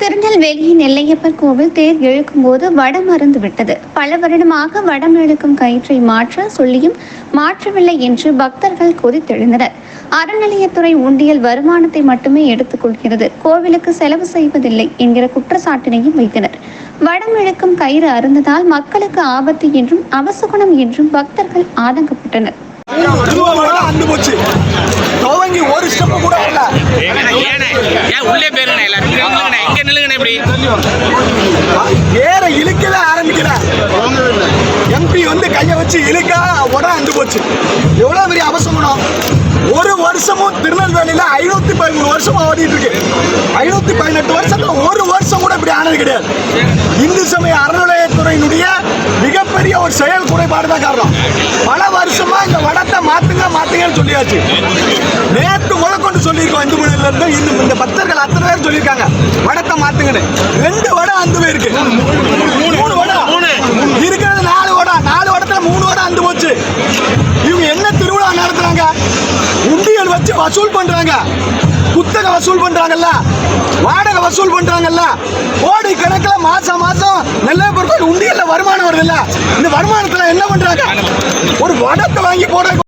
திருநெல்வேலி நெல்லையப்பர் கோவில் தேர் இழுக்கும் போது வடம் மறந்து விட்டது. பல வருடமாக வடம் இழுக்கும் கயிற்றை மாற்ற சொல்லியும் மாற்றவில்லை என்று பக்தர்கள் கொதித்தெழுந்தனர். அறநிலையத்துறை உண்டியல் வருமானத்தை மட்டுமே எடுத்துக் கொள்கிறது. கோவிலுக்கு செலவு செய்வதில்லை என்கிற குற்றச்சாட்டினையும் வைத்தனர். வடம் இழுக்கும் கயிறு அருந்ததால் மக்களுக்கு ஆபத்து என்றும் அவசகுணம் என்றும் பக்தர்கள் ஆதங்கப்பட்டனர். அந்து போச்சு. ஏற இழுக்கவே ஆரம்பிக்கல. எம்பி வந்து கையை வச்சு இழுக்க உடனே அந்து போச்சு. எவ்வளவு பெரிய அவசரம் ஒரு வருஷமும் திருநெல்வேலியில ஐநூத்தி பதிமூணு வருஷமா ஓடிட்டு இருக்கு. ஐநூத்தி பதினெட்டு வருஷத்துல ஒரு வருஷம் கூட இப்படி ஆனது கிடையாது. இந்து சமய அறநிலையத்துறையினுடைய மிகப்பெரிய ஒரு செயல் குறைபாடு தான் காரணம். பல வருஷமா இந்த வடத்தை மாத்துங்க மாத்துங்கன்னு சொல்லியாச்சு. நேற்று முதற்கொண்டு சொல்லியிருக்கோம் இந்து இருந்து இந்த இந்த பக்தர்கள் அத்தனை பேர் சொல்லியிருக்காங்க. வடத்தை மாத்துங்கன்னு. ரெண்டு வடம் அந்த போயிருக்கு. மூணு வடம் இருக்கிறது நாலு வடம் நாலு வடத்துல மூணு வடம் அந்து போச்சு. இவங்க என்ன திருவிழா நடத்துறாங்க? உண்டியல் வச்சு வசூல் பண்றாங்க. புத்தக வசூல் பண்றாங்கல்ல. வாடகை வசூல் பண்றாங்கல்ல. கோடி கணக்கில் மாசம் மாசம் நெல்லை பொருட்கள் உண்டியல்ல வருமானம் வருதுல்ல. இந்த வருமானத்துல என்ன பண்றாங்க? ஒரு வடத்தை வாங்கி போட